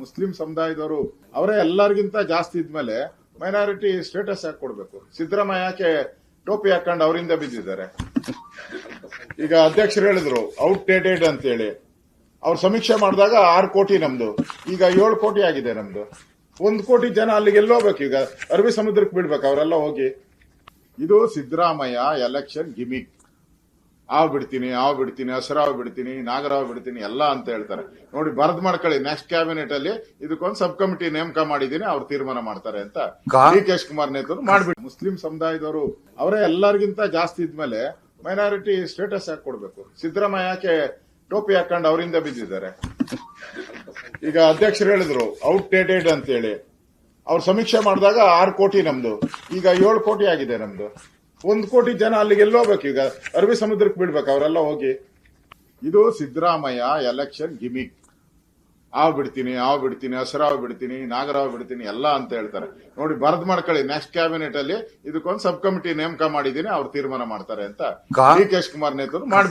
Muslim ಸಮುದಾಯದವರು ಅವರೇ ಎಲ್ಲರಿಗಿಂತ ಜಾಸ್ತಿ ಇದ್ಮೇಲೆ ಮೈನಾರಿಟಿ ಸ್ಟೇಟಸ್ ಯಾಕೆ ಕೊಡ್ಬೇಕು? ಸಿದ್ದರಾಮಯ್ಯ ಯಾಕೆ ಟೋಪಿ ಹಾಕೊಂಡು ಅವರಿಂದ ಬಿದ್ದಿದ್ದಾರೆ. ಈಗ ಅಧ್ಯಕ್ಷರು ಹೇಳಿದ್ರು ಔಟ್ಡೇಟೆಡ್ ಅಂತ ಹೇಳಿ ಅವ್ರು ಸಮೀಕ್ಷೆ ಮಾಡಿದಾಗ ಆರು ಕೋಟಿ ನಮ್ದು. ಈಗ ಏಳು ಕೋಟಿ ಆಗಿದೆ ನಮ್ದು. ಒಂದು ಕೋಟಿ ಜನ ಅಲ್ಲಿಗೆ ಎಲ್ಲೋಗ್ಬೇಕು ಈಗ ಅರಬಿ ಸಮುದ್ರಕ್ಕೆ ಬಿಡ್ಬೇಕು ಅವರೆಲ್ಲ ಹೋಗಿ. ಇದು ಸಿದ್ದರಾಮಯ್ಯ ಎಲೆಕ್ಷನ್ ಗಿಮಿಕ್ ಆವ್ ಬಿಡ್ತೀನಿ ಆವ್ ಬಿಡ್ತೀನಿ ಹಸರಾವ್ ಬಿಡ್ತೀನಿ ನಾಗರಾವ್ ಬಿಡ್ತೀನಿ ಎಲ್ಲ ಅಂತ ಹೇಳ್ತಾರೆ. ನೋಡಿ ಬರದ್ ಮಾಡ್ಕೊಳ್ಳಿ ನೆಕ್ಸ್ಟ್ ಕ್ಯಾಬಿನೆಟ್ ಅಲ್ಲಿ ಇದಕ್ಕೊಂದು ಸಬ್ ಕಮಿಟಿ ನೇಮಕ ಮಾಡಿದೀನಿ ಅವ್ರು ತೀರ್ಮಾನ ಮಾಡ್ತಾರೆ ಅಂತ ಡಿ ಕೆ ಶಿವಕುಮಾರ್ ನೇತೃತ್ವ ಮಾಡ್ಬಿಟ್ಟು ಮುಸ್ಲಿಂ ಸಮುದಾಯದವರು ಅವರೇ ಎಲ್ಲರಿಗಿಂತ ಜಾಸ್ತಿ ಇದ್ಮೇಲೆ ಮೈನಾರಿಟಿ ಸ್ಟೇಟಸ್ ಯಾಕೆ ಕೊಡ್ಬೇಕು? ಸಿದ್ದರಾಮಯ್ಯ ಯಾಕೆ ಟೋಪಿ ಹಾಕೊಂಡು ಅವರಿಂದ ಬಿದ್ದಿದ್ದಾರೆ. ಈಗ ಅಧ್ಯಕ್ಷರು ಹೇಳಿದ್ರು ಔಟ್ಡೇಟೆಡ್ ಅಂತ ಹೇಳಿ ಅವ್ರು ಸಮೀಕ್ಷೆ ಮಾಡಿದಾಗ ಆರು ಕೋಟಿ ನಮ್ದು. ಈಗ ಏಳು ಕೋಟಿ ಆಗಿದೆ ನಮ್ದು. ಒಂದ್ ಕೋಟಿ ಜನ ಅಲ್ಲಿಗೆ ಎಲ್ಲೋಗ್ಬೇಕು ಈಗ? ಅರಬಿ ಸಮುದ್ರಕ್ಕೆ ಬಿಡ್ಬೇಕು ಅವರೆಲ್ಲ ಹೋಗಿ. ಇದು ಸಿದ್ದರಾಮಯ್ಯ ಎಲೆಕ್ಷನ್ ಗಿಮಿಕ್ ಆವ್ ಬಿಡ್ತೀನಿ ಆವ್ ಬಿಡ್ತೀನಿ ಹಸರಾವ್ ಬಿಡ್ತೀನಿ ನಾಗರಾವ್ ಬಿಡ್ತೀನಿ ಎಲ್ಲ ಅಂತ ಹೇಳ್ತಾರೆ. ನೋಡಿ ಬರದ್ ಮಾಡ್ಕೊಳ್ಳಿ ನೆಕ್ಸ್ಟ್ ಕ್ಯಾಬಿನೆಟ್ ಅಲ್ಲಿ ಇದಕ್ಕೊಂದು ಸಬ್ ಕಮಿಟಿ ನೇಮಕ ಮಾಡಿದೀನಿ ಅವ್ರು ತೀರ್ಮಾನ ಮಾಡ್ತಾರೆ ಅಂತ ಡಿ ಕೆ ಶಿವಕುಮಾರ್ ನೇತೃತ್ವ ಮಾಡ್ಬಿಟ್ಟು